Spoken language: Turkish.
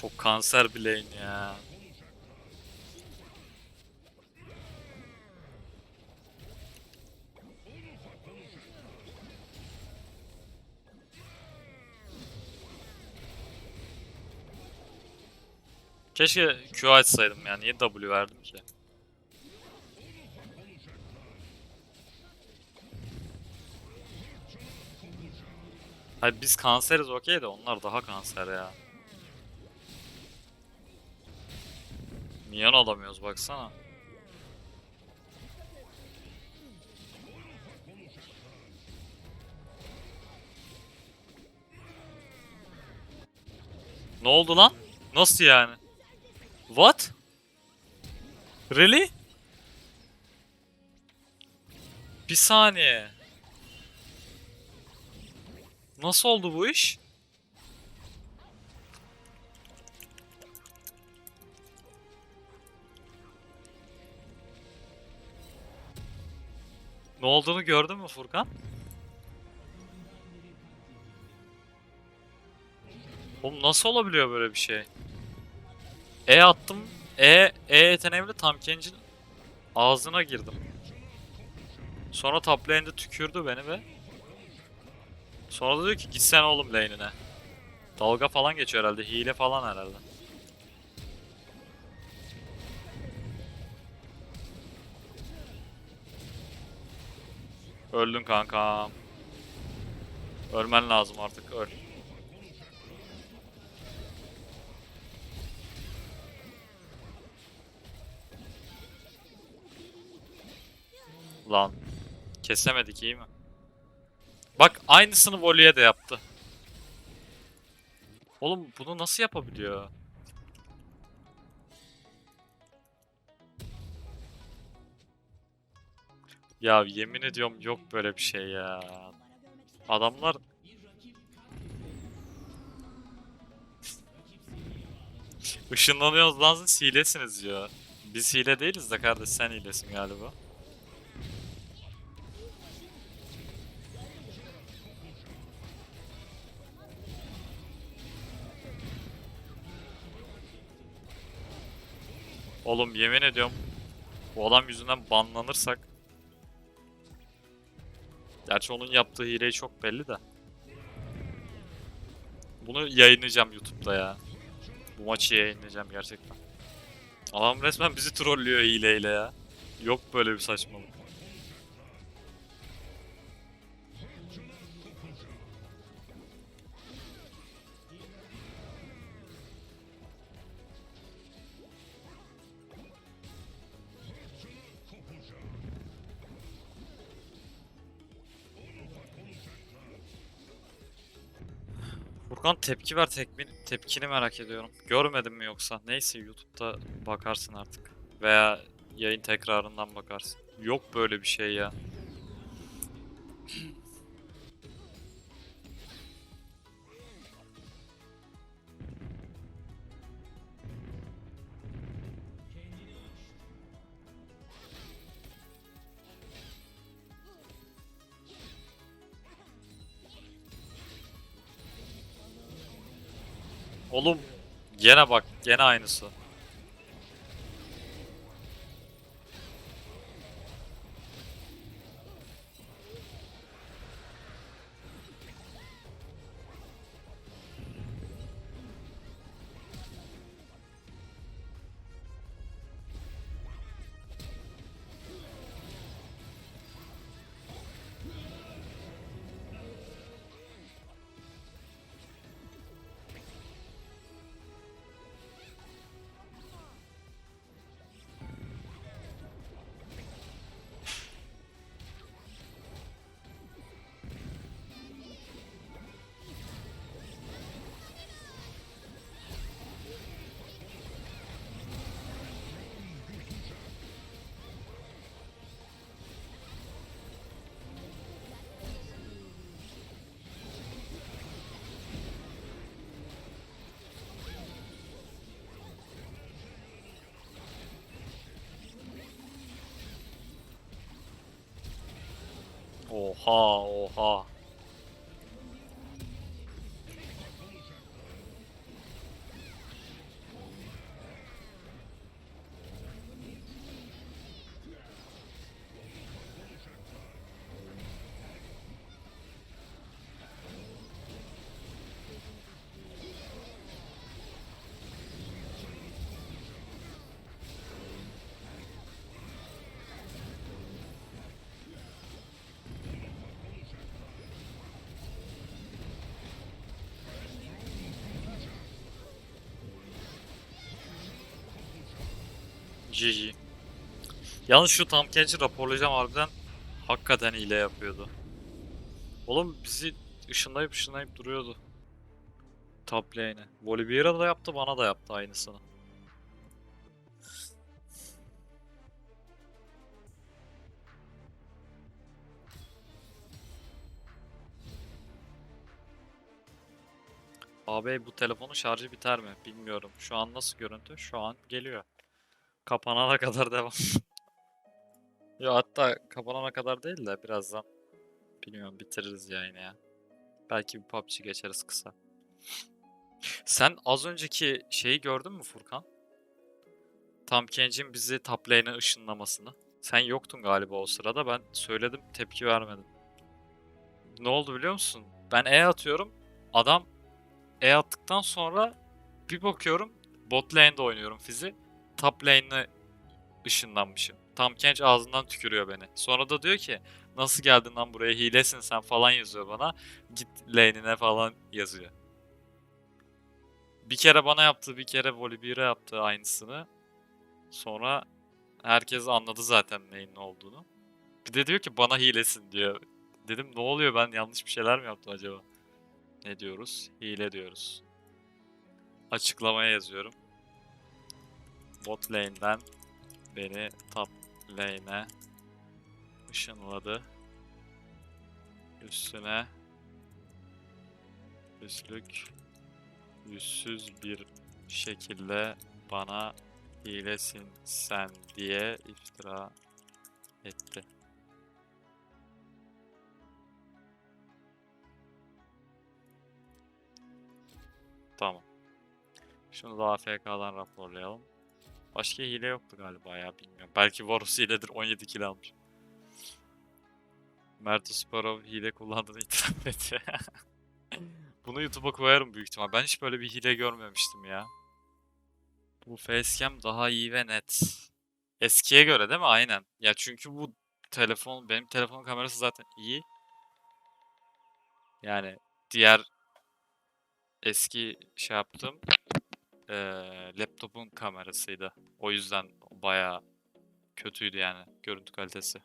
Çok kanser bir ya. Keşke Q açsaydım yani. Niye W verdim ki? Hayır biz kanseriz okey de onlar daha kanser ya. Minyon alamıyoruz baksana. Ne oldu lan? Nasıl yani? What? Really? Bir saniye. Nasıl oldu bu iş? Ne olduğunu gördün mü Furkan? Oğlum nasıl olabiliyor böyle bir şey? E attım. E, e yeteneğimle tam Kenj'in ağzına girdim. Sonra top lane'de tükürdü beni ve Sonra da diyor ki gitsen oğlum lane'ine. Dalga falan geçiyor herhalde. Hile falan herhalde. Öldün kankam. Ölmen lazım artık. Öl. Lan. Kesemedik iyi mi? Bak aynısını Voli'ye de yaptı. Oğlum bunu nasıl yapabiliyor? Ya yemin ediyorum yok böyle bir şey ya. Adamlar Işınlanıyoruz lan siz hilesiniz diyor. Biz hile değiliz de kardeş sen hilesin galiba. Oğlum yemin ediyorum bu adam yüzünden banlanırsak Gerçi onun yaptığı hileyi çok belli de. Bunu yayınlayacağım YouTube'da ya. Bu maçı yayınlayacağım gerçekten. Adam resmen bizi trollüyor hileyle ya. Yok böyle bir saçmalık. Furkan tepki ver tekmin, tepkini merak ediyorum. Görmedin mi yoksa? Neyse YouTube'da bakarsın artık. Veya yayın tekrarından bakarsın. Yok böyle bir şey ya. Oğlum gene bak gene aynısı. 哦，哈，哦，哈。GG. Yalnız şu Tam Kench'i raporlayacağım harbiden hakikaten hile yapıyordu. Oğlum bizi ışınlayıp ışınlayıp duruyordu. Top lane'e. Volibeara da yaptı bana da yaptı aynısını. Abi bu telefonun şarjı biter mi? Bilmiyorum. Şu an nasıl görüntü? Şu an geliyor. Kapanana kadar devam. ya hatta kapanana kadar değil de birazdan bilmiyorum bitiririz yayını ya. Belki bir PUBG geçeriz kısa. Sen az önceki şeyi gördün mü Furkan? Tam Kench'in bizi top lane'e ışınlamasını. Sen yoktun galiba o sırada. Ben söyledim tepki vermedin. Ne oldu biliyor musun? Ben E atıyorum. Adam E attıktan sonra bir bakıyorum bot lane'de oynuyorum fizi. Top lane'e ışınlanmışım. Tam Kench ağzından tükürüyor beni. Sonra da diyor ki nasıl geldin lan buraya hilesin sen falan yazıyor bana. Git lane'ine falan yazıyor. Bir kere bana yaptı, bir kere Volibear'a yaptı aynısını. Sonra herkes anladı zaten neyin ne olduğunu. Bir de diyor ki bana hilesin diyor. Dedim ne oluyor ben yanlış bir şeyler mi yaptım acaba? Ne diyoruz? Hile diyoruz. Açıklamaya yazıyorum. Bot lane'den beni top lane'e ışınladı. Üstüne üstlük yüzsüz bir şekilde bana hilesin sen diye iftira etti. Tamam. Şunu da AFK'dan raporlayalım. Başka hile yoktu galiba ya bilmiyorum. Belki Varus hiledir 17 kill almış. Mert Usparov hile kullandığını itiraf etti. Bunu YouTube'a koyarım büyük ihtimal. Ben hiç böyle bir hile görmemiştim ya. Bu facecam daha iyi ve net. Eskiye göre değil mi? Aynen. Ya çünkü bu telefon, benim telefon kamerası zaten iyi. Yani diğer eski şey yaptım. Eee, laptopun kamerasıydı. O yüzden bayağı kötüydü yani görüntü kalitesi.